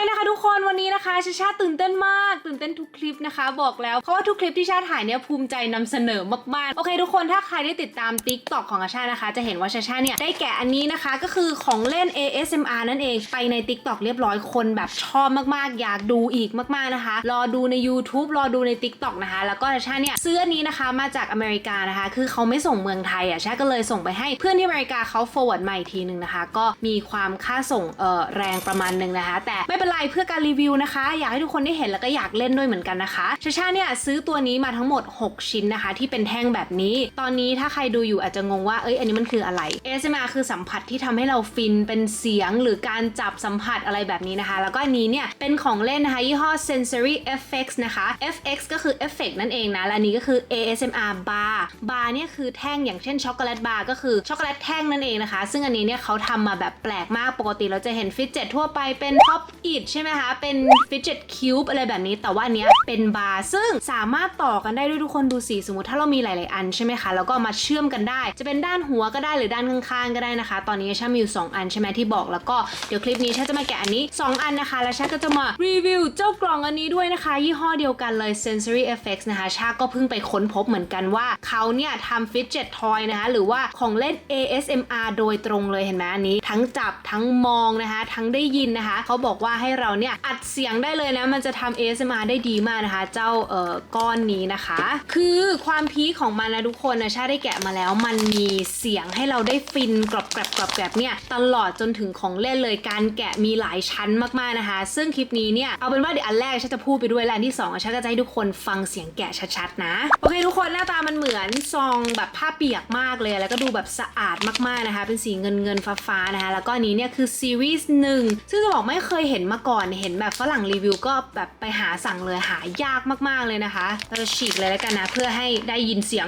sign นะคะทุกคนวันนี้นะคะชาชาตื่นเต้นมาก ตื่นเต้นทุกคลิปนะคะ บอกแล้วเพราะว่าทุกคลิปที่ชาถ่ายเนี่ยภูมิใจนำเสนอมากๆ โอเค ทุกคนถ้าใครได้ติดตาม t ิ k t o k ของอาชานะคะ จะเห็นว่าชาชาเนี่ยได้แกะอันนี้นะคะ ก็คือของเล่น ASMR นั่นเองไปใน t ิ k t o k เรียบร้อยคนแบบชอบมากๆ อยากดูอีกมากๆนะคะ รอดูใน YouTube รอดูใน t ิ k t o k นะคะ แล้วก็ชาชาเนี่ยซื้อนี้นะคะมาจากอเมริกานะคะ คือเขาไม่ส่งเมืองไทยอะชาก็เลยส่งไปให้เพื่อนที่อเมริกาเขา forward มาอีกทีหนึ่งนะคะ ก็มีความค่าส่งเอ่อแรงประมาณหนึ่งนะคะ แต่ไม่เป็นไรเพื่อการรีวิวนะคะ อยากให้ทุกคนได้เห็นแล้วก็อยากเล่นด้วยเหมือนกันนะคะชาชาเนี่ยซื้อตัวนี้มาทั้งหมด 6 ชิ้นนะคะ ที่เป็นแท่งแบบนี้ ตอนนี้ถ้าใครดูอยู่อาจจะงงว่าเอ้ยอันนี้มันคืออะไร ASMR คือสัมผัสที่ทำให้เราฟินเป็นเสียงหรือการจับสัมผัสอะไรแบบนี้นะคะ แล้วก็อันนี้เนี่ยเป็นของเล่นนะคะยี่ห้อ Sensory Effects นะคะ FX ก็คือ Effect นั่นเองนะและอันนี้ก็คือ ASMR bar bar เนี่ยคือแท่งอย่างเช่นช็อกโกแลตบาร์ก็คือช็อกโกแลตแท่งนั่นเองนะคะ ซึ่งอันนี้เนี่ยเขาทำมาแบบแปลกมากปกติเราจะเห็นฟิตเจ็ตทั่วไปเป็น Pop It ใช่ช่ไหมคะ เป็นฟิตเจ็ตคิวบอะไรแบบนี้ แต่ว่าอันเนี้ยเป็นบาร์ ซึ่งสามารถต่อกันได้ด้วยทุกคนดูสิ สมมติถ้าเรามีหลาย ๆ อันใช่ไหมคะ แล้วก็มาเชื่อมกันได้ จะเป็นด้านหัวก็ได้หรือด้านข้าง ๆ ก็ได้นะคะ ตอนนี้ชามีอยู่สองอันใช่ไหมที่บอก แล้วก็เดี๋ยวคลิปนี้ชาจะมาแกะอันนี้สองอันนะคะ แล้วชาก็จะมารีวิวเจ้ากล่องอันนี้ด้วยนะคะ ยี่ห้อเดียวกันเลย Sensory Effects นะคะ ชาก็เพิ่งไปค้นพบเหมือนกันว่าเขาเนี่ยทำฟิตเจ็ตทอยนะคะ หรือว่าของเล่น ASMR โดยตรงเลยเห็นไหมอันนี้ ทั้งจับทั้งมองนะคะ ทั้งได้ยินนะคะ เขาบอกว่าให้เราเนี่ยอัดเสียงได้เลยนะ มันจะทำ ASMR ได้ดีมากนะคะ เจ้าเอ่อก้อนนี้นะคะ คือความพีคของมันนะทุกคนนะชาได้แกะมาแล้ว มันมีเสียงให้เราได้ฟินกรอบแกรบกรอบแกรบเนี่ยตลอดจนถึงของเล่นเลยการแกะมีหลายชั้นมากๆนะคะ ซึ่งคลิปนี้เนี่ยเอาเป็นว่าเดี๋ยวอันแรกชาจะพูดไปด้วยและอันที่สองชาก็จะให้ทุกคนฟังเสียงแกะชัดๆนะโอเคทุกคนหน้าตามันเหมือนซองแบบผ้าเปียกมากเลย แล้วก็ดูแบบสะอาดมากๆนะคะ เป็นสีเงินเงินฟ้าๆนะคะ แล้วก็อันนี้เนี่ยคือซีรีส์หนึ่งซึ่งจะบอกไม่เคยเห็นมาก่อนอนเห็นแบบฝรั่งรีวิวก็แบบไปหาสั่งเลยหายากมากๆเลยนะคะเราจะฉีกเลยแล้วกันนะ เพื่อให้ได้ยินเสียง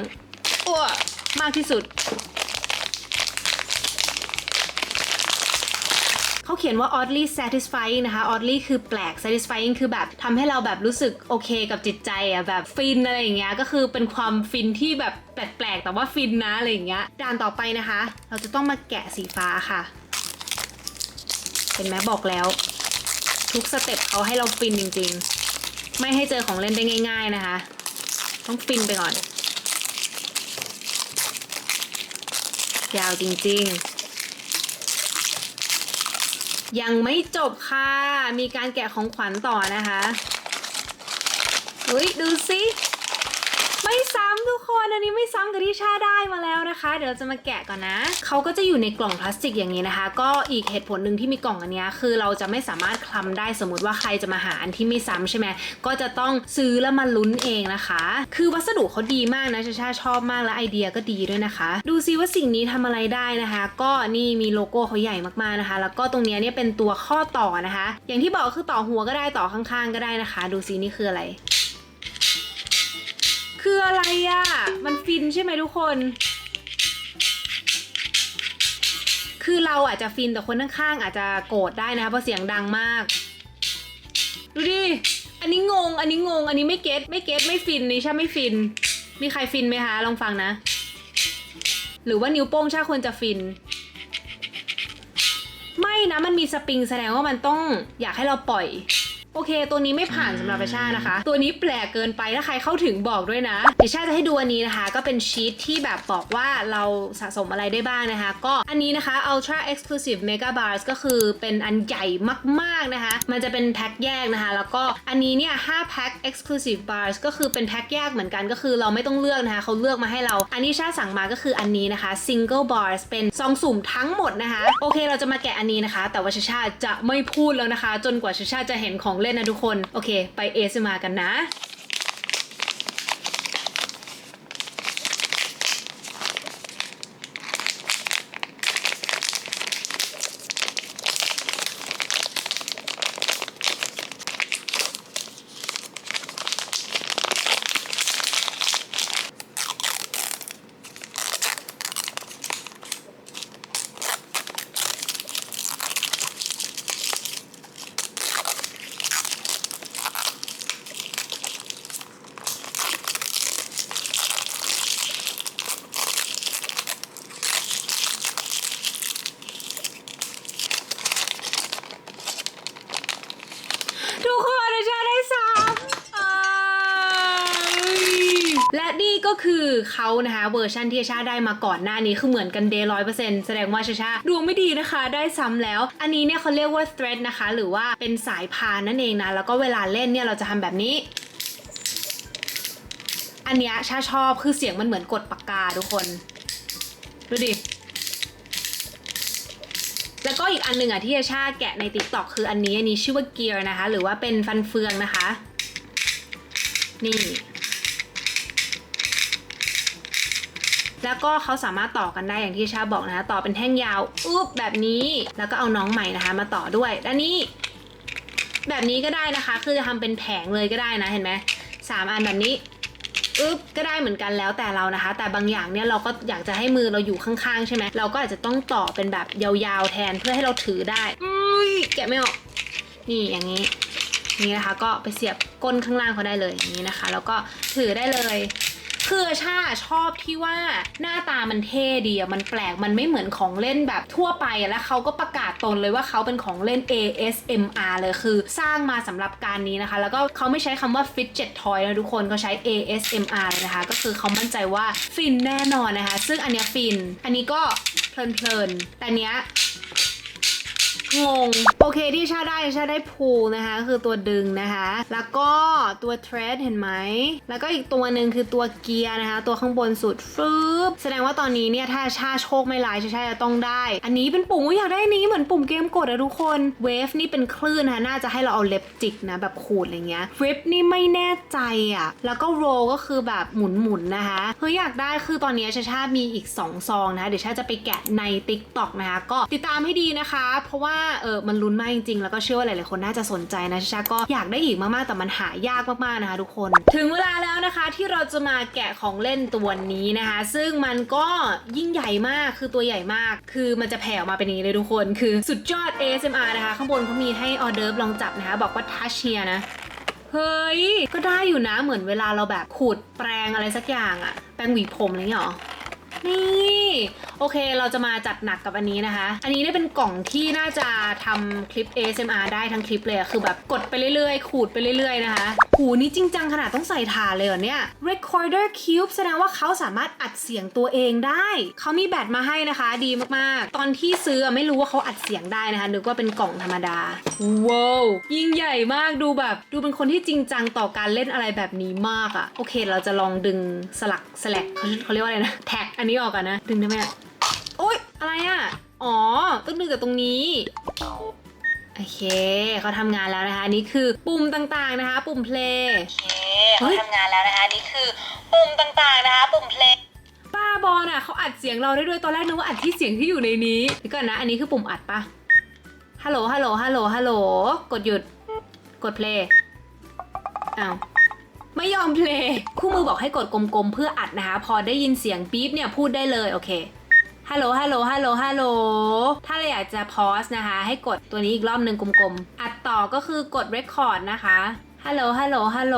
อ้วมากที่สุดเขาเขียนว่า oddly satisfying นะคะ oddly คือแปลก satisfying คือแบบทำให้เราแบบรู้สึกโอเคกับจิตใจอะแบบฟินอะไรอย่างเงี้ยก็คือเป็นความฟินที่แบบแปลกๆ แต่ว่าฟินนะอะไรอย่างเงี้ยด่านต่อไปนะคะ เราจะต้องมาแกะสีฟ้าค่ะเห็นไหมบอกแล้ว ทุกสเต็ปเขาให้เราฟินจริงๆ ไม่ให้เจอของเล่นได้ง่าย ๆนะคะ ต้องฟินไปก่อน ยาวจริงๆยังไม่จบค่ะ มีการแกะของขวัญต่อนะคะอุ้ย ดูสิ ไม่ซ้ำทุกคนอันนี้ไม่ซ้ำกับที่ชาได้มาแล้วนะคะ เดี๋ยวเราจะมาแกะก่อนนะเขาก็จะอยู่ในกล่องพลาสติกอย่างนี้นะคะ ก็อีกเหตุผลหนึ่งที่มีกล่องอันนี้คือเราจะไม่สามารถคลำได้สมมติว่าใครจะมาหาอันที่ไม่ซ้ำใช่ไหมก็จะต้องซื้อแล้วมาลุ้นเองนะคะ คือวัสดุเขาดีมากนะชาชาชอบมากและไอเดียก็ดีด้วยนะคะ ดูซิว่าสิ่งนี้ทำอะไรได้นะคะ ก็นี่มีโลโก้เขาใหญ่มากๆนะคะ แล้วก็ตรงนี้เนี่ยเป็นตัวข้อต่อนะคะ อย่างที่บอกคือต่อหัวก็ได้ต่อข้างๆ ก็ได้นะคะ ดูซินี่คืออะไร คืออะไรอะ่ะ มันฟินใช่ไหมทุกคน คือเราอาจจะฟินแต่คนข้างๆอาจจะโกรธได้นะคะเพราะเสียงดังมาก ดูดิ อันนี้งง อันนี้งง อันนี้ไม่เก็ตไม่เก็ตไม่ฟินนี่ใช่ไม่ฟิน มีใครฟินไหมคะลองฟังนะ หรือว่านิ้วโป้งชาควรจะฟิน ไม่นะมันมีสปริงแสดงว่ามันต้องอยากให้เราปล่อย โอเค ตัวนี้ไม่ผ่านสำหรับประชานะคะ ตัวนี้แปลกเกินไปถ้าใครเข้าถึงบอกด้วยนะเดี๋ยวชาจะให้ดูอันนี้นะคะ ก็เป็นชีตที่แบบบอกว่าเราสะสมอะไรได้บ้างนะคะ ก็อันนี้นะคะ Ultra Exclusive Mega Bars ก็คือเป็นอันใหญ่มากๆนะคะ มันจะเป็นแพ็คแยกนะคะ แล้วก็อันนี้เนี่ย5แพ็ค Exclusive Bars ก็คือเป็นแพ็คแยกเหมือนกันก็คือเราไม่ต้องเลือกนะคะเขาเลือกมาให้เรา อันนี้ชาสั่งมาก็คืออันนี้นะคะ Single Bars เป็นซองสุ่มทั้งหมดนะคะ โอเคเราจะมาแกะอันนี้นะคะ แต่ว่าชาชาจะไม่พูดแล้วนะคะ จนกว่าชาชาจะเห็นของเล่นนะทุกคน โอเค ไปเอสมากันนะ และนี่ก็คือเขานะคะเวอร์ชันที่ชาได้มาก่อนหน้านี้คือเหมือนกันเดย์ร้อยเปอร์เซ็นต์แสดงว่าชาชาดวงไม่ดีนะคะได้ซ้ำแล้ว อันนี้เนี่ยเขาเรียกว่า thread นะคะ หรือว่าเป็นสายพานนั่นเองนะ แล้วก็เวลาเล่นเนี่ยเราจะทำแบบนี้อันเนี้ยชาชอบคือเสียงมันเหมือนกดปากกาทุกคน ดูดิ แล้วก็อีกอันหนึ่งอะที่ชาชาแกะใน t ิ k t o k คืออันนี้อันนี้ชื่อว่าเกียร์นะคะ หรือว่าเป็นฟันเฟืองนะคะ นี่ แล้วก็เขาสามารถต่อกันได้อย่างที่ชาบอกนะคะต่อเป็นแท่งยาวอุ๊บแบบนี้แล้วก็เอาน้องใหม่นะคะ มาต่อด้วยด้านนี้ แบบนี้ก็ได้นะคะ คือจะทำเป็นแผงเลยก็ได้นะเห็นไหมสามอันแบบนี้อึ๊บก็ได้เหมือนกันแล้วแต่เรานะคะ แต่บางอย่างเนี่ยเราก็อยากจะให้มือเราอยู่ข้างๆ ใช่ไหมเราก็อาจจะต้องต่อเป็นแบบยาวๆแทนเพื่อให้เราถือได้อุ้ยแกะไม่ออก นี่อย่างนี้นี่นะคะ ก็ไปเสียบก้นข้างล่างเขาได้เลยอย่างนี้นะคะ แล้วก็ถือได้เลย คือชาชอบที่ว่าหน้าตามันเท่ดีอะมันแปลกมันไม่เหมือนของเล่นแบบทั่วไปแล้วเขาก็ประกาศตนเลยว่าเขาเป็นของเล่น ASMR เลยคือสร้างมาสำหรับการนี้นะคะ แล้วก็เขาไม่ใช้คำว่า fidget toy นะทุกคนเขาใช้ ASMR เลยนะคะ ก็คือเขามั่นใจว่าฟินแน่นอนนะคะ ซึ่งอันเนี้ยฟิน อันนี้ก็เพลินๆแต่อันเนี้ย งง โอเคที่ชาได้ชาได้พูนะคะ คือตัวดึงนะคะ แล้วก็ตัวเทรดเห็นไหม แล้วก็อีกตัวหนึ่งคือตัวเกียร์นะคะ ตัวข้างบนสุดฟึบแสดงว่าตอนนี้เนี่ย ถ้าชาโชคไม่ลายชาชาจะต้องได้ อันนี้เป็นปุ่มอยอยากได้นี้เหมือนปุ่มเกมกดอะทุกคนเวฟนี่เป็นคลื่นนะคะน่าจะให้เราเอาเล็บจิกนะ แบบขูดอะไรเงี้ยฟิปนี่ไม่แน่ใจอะแล้วก็โรก็คือแบบหมุนๆนนะคะเฮ้ยอยากได้คือตอนนี้ชาชามีอีก 2 ซองนะคะเดี๋ยวชาจะไปแกะใน TikTok นะคะก็ติดตามให้ดีนะคะ เพราะว่าเออมันลุ้นมากจริงๆ แล้วก็เชื่อว่าหลายๆคนน่าจะสนใจนะชาก็อยากได้อีกมากๆ แต่มันหายากมากๆนะคะทุกคน ถึงเวลาแล้วนะคะที่เราจะมาแกะของเล่นตัวนี้นะคะ ซึ่งมันก็ยิ่งใหญ่มากคือตัวใหญ่มาก คือมันจะแผ่ออกมาเป็นอย่างนี้เลยทุกคน คือสุดยอด ASMR นะคะ ข้างบนเขามีให้ออเดิร์ฟลองจับนะคะ บอกว่าทัชเชียนะเฮ้ย ก็ได้อยู่นะเหมือนเวลาเราแบบขูดแปรงอะไรสักอย่างอะแปรงหวีผมอะไรอย่างเงี้ยหรอ นี่โอเคเราจะมาจัดหนักกับอันนี้นะคะ อันนี้เนี่ยเป็นกล่องที่น่าจะทำคลิป ASMR ได้ทั้งคลิปเลยคือแบบกดไปเรื่อยๆ ขูดไปเรื่อยๆนะคะหูนี่จริงจังขนาดต้องใส่ถ่านเลยเหรอเนี่ย Recorder Cube แสดงว่าเขาสามารถอัดเสียงตัวเองได้ เขามีแบตมาให้นะคะ ดีมากๆ ตอนที่ซื้อไม่รู้ว่าเขาอัดเสียงได้นะคะนึกว่าเป็นกล่องธรรมดาว้าวยิ่งใหญ่มากดูแบบดูเป็นคนที่จริงจังต่อการเล่นอะไรแบบนี้มากอะโอเค เราจะลองดึงสลักสลักเขาเขาเรียกว่าอะไรนะแท็กอันนี้ออกกันนะ ดึงได้ไหมอะโอ๊ย อะไรอะอ๋อ ต้องดึงจากตรงนี้โอเคเขาทำงานแล้วนะคะ นี่คือปุ่มต่างๆนะคะ ปุ่ม play โอเคเขาทำงานแล้วนะคะ นี่คือปุ่มต่างๆนะคะ ปุ่มเพลงป้าบอลอะเขาอัดเสียงเราได้ด้วยตอนแรกนึกว่าอัดที่เสียงที่อยู่ในนี้เดี๋ยวก่อนนะ อันนี้คือปุ่มอัดปะฮัลโหลฮัลโหลฮัลโหลฮัลโหลกดหยุด กด play อ้าว ไม่ยอม play คู่มือบอกให้กดกลมๆ เพื่ออัดนะคะ พอได้ยินเสียงปี๊บเนี่ยพูดได้เลย โอเคฮัลโหล ฮัลโหล ฮัลโหล ฮัลโหล ถ้าเราอยากจะ pause นะคะ ให้กดตัวนี้อีกรอบหนึ่งกลมๆ อัดต่อก็คือกด record นะคะ ฮัลโหล ฮัลโหล ฮัลโหล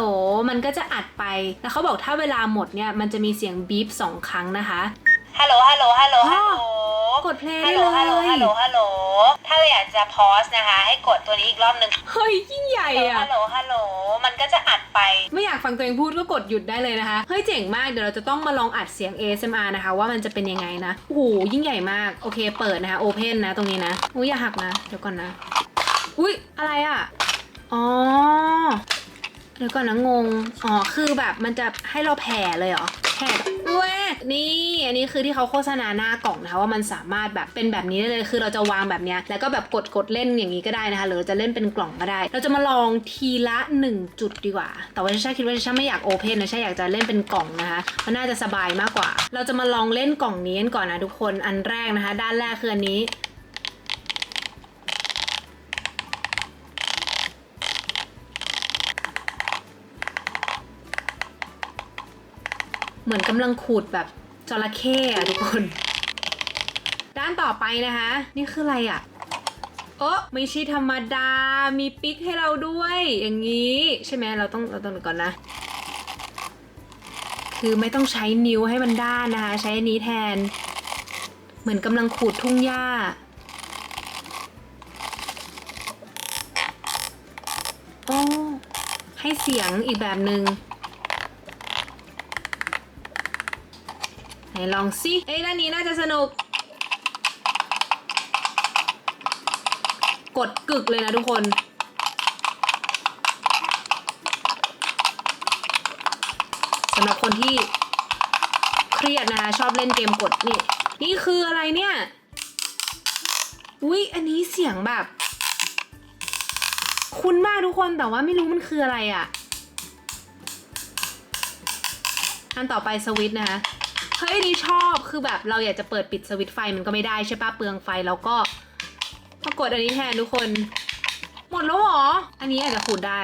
มันก็จะอัดไป แล้วเขาบอกถ้าเวลาหมดเนี่ย มันจะมีเสียงบีบสองครั้งนะคะ ฮัลโหล ฮัลโหล ฮัลโหล ฮัลโหล กด play ฮัได้ลโหล เลฮัลโหลยฮัลโหลฮัลโหล ถ้าเราอยากจะ pause นะคะ ให้กดตัวนี้อีกรอบหนึ่งเฮ้ย ยิ่งใหญ่ฮัลโหลอะฮัลโหล ฮัลโหล มันก็จะอัดไป ไม่อยากฟังตัวเองพูดก็กดหยุดได้เลยนะคะ เฮ้ยเจ๋งมาก เดี๋ยวเราจะต้องมาลองอัดเสียง ASMR นะคะ ว่ามันจะเป็นยังไงนะ โอ้โห ยิ่งใหญ่มาก โอเค เปิดนะคะ open นะ ตรงนี้นะ อุ้ยอย่าหักนะ เดี๋ยวก่อนนะ อุ้ยอะไรอะอ๋อ เดี๋ยวก่อนนะงง อ๋อ คือแบบมันจะให้เราแผ่เลยเหรอ แผ่ นี่ อันนี้คือที่เขาโฆษณาหน้ากล่องนะคะว่ามันสามารถแบบเป็นแบบนี้ได้เลยคือเราจะวางแบบเนี้ยแล้วก็แบบกดกดเล่นอย่างนี้ก็ได้นะคะหรือจะเล่นเป็นกล่องก็ได้ เราจะมาลองทีละ 1 จุดดีกว่า แต่ว่าชาคิดว่าชาไม่อยากโอเพนนะชาอยากจะเล่นเป็นกล่องนะคะมันน่าจะสบายมากกว่า เราจะมาลองเล่นกล่องนี้กันก่อนนะทุกคนอันแรกนะคะ ด้านแรกคืออันนี้ มือนกำลังขูดแบบจระเข้อะทุกคน ด้านต่อไปนะคะ นี่คืออะไรอะเออไม่ใช่ธรรมดา มีปิ๊กให้เราด้วย อย่างนี้ ใช่ไหมเราต้องเราต้องดูก่อนนะ คือไม่ต้องใช้นิ้วให้มันด้านนะคะ ใช้อันนี้แทน เหมือนกำลังขูดทุ่งหญ้าโอ้ให้เสียงอีกแบบหนึง่ง ไหนลองสิเอ้ยด้านนี้น่าจะสนุก กดกึกเลยนะทุกคน สำหรับคนที่เครียดนะคะชอบเล่นเกมกดนี่ นี่คืออะไรเนี่ย อุ๊ย อันนี้เสียงแบบ คุ้นมากทุกคนแต่ว่าไม่รู้มันคืออะไรอะ่ะอันต่อไปสวิตช์นะคะ เฮ้ยนี่ชอบคือแบบเราอยากจะเปิดปิดสวิตช์ไฟมันก็ไม่ได้ใช่ปะเปลืองไฟแล้วก็มากดอันนี้แทนทุกคน หมดแล้วหรอ อันนี้อาจจะขูดได้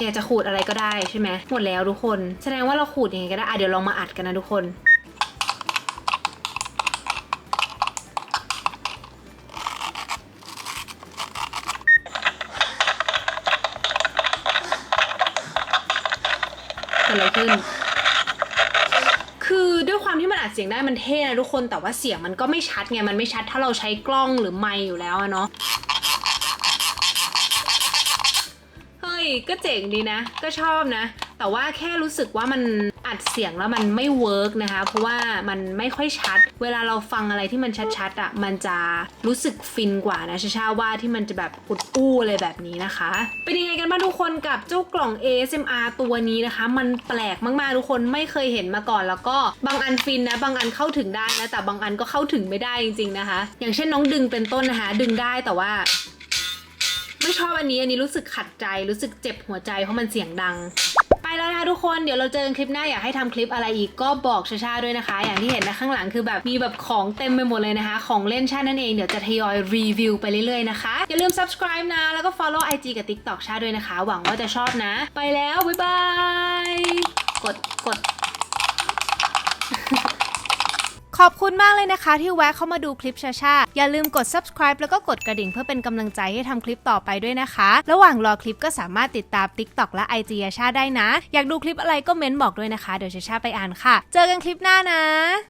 อยากจะขูดอะไรก็ได้ใช่ไหมหมดแล้วทุกคน แสดงว่าเราขูดยังไงก็ได้อะเดี๋ยวลองมาอัดกันนะทุกคน อะไรขึ้น คือด้วยความที่มันอัดเสียงได้มันเท่นะทุกคนแต่ว่าเสียงมันก็ไม่ชัดไงมันไม่ชัดถ้าเราใช้กล้องหรือไมค์อยู่แล้วเนาะเฮ้ยก็เจ๋งดีนะ ก็ชอบนะ แต่ว่าแค่รู้สึกว่ามัน อัดเสียงแล้วมันไม่เวิร์กนะคะ เพราะว่ามันไม่ค่อยชัด เวลาเราฟังอะไรที่มันชัดๆอะ่ะมันจะรู้สึกฟินกว่านะชาชาว่าที่มันจะแบบอุดอู้อะไรแบบนี้นะคะ เป็นยังไงกันบ้างทุกคนกับเจ้ากล่อง ASMR ตัวนี้นะคะ มันแปลกมากๆทุกคนไม่เคยเห็นมาก่อน แล้วก็บางอันฟินนะ บางอันเข้าถึงได้นะแต่บางอันก็เข้าถึงไม่ได้จริงๆนะคะ อย่างเช่นน้องดึงเป็นต้นนะคะ ดึงได้แต่ว่าไม่ชอบอันนี้อันนี้รู้สึกขัดใจรู้สึกเจ็บหัวใจเพราะมันเสียงดัง ไปแล้วนะคะทุกคนเดี๋ยวเราเจอกันคลิปหน้าอยากให้ทำคลิปอะไรอีกก็บอกชาชาด้วยนะคะ อย่างที่เห็นนะข้างหลังคือแบบมีแบบของเต็มไปหมดเลยนะคะ ของเล่นชานั่นเองเดี๋ยวจะทยอยรีวิวไปเรื่อยๆนะคะ อย่าลืม subscribe นะ แล้วก็ follow IG กับ TikTok ชาด้วยนะคะ หวังว่าจะชอบนะ ไปแล้ว บ๊ายบาย กดกด ขอบคุณมากเลยนะคะที่แวะเข้ามาดูคลิปชาชาอย่าลืมกด subscribe แล้วก็กดกระดิ่งเพื่อเป็นกำลังใจให้ทำคลิปต่อไปด้วยนะคะ ระหว่างรอคลิปก็สามารถติดตาม TikTok และ IG ชาชาได้นะ อยากดูคลิปอะไรก็เม้นบอกด้วยนะคะ เดี๋ยวชาชาไปอ่านค่ะ เจอกันคลิปหน้านะ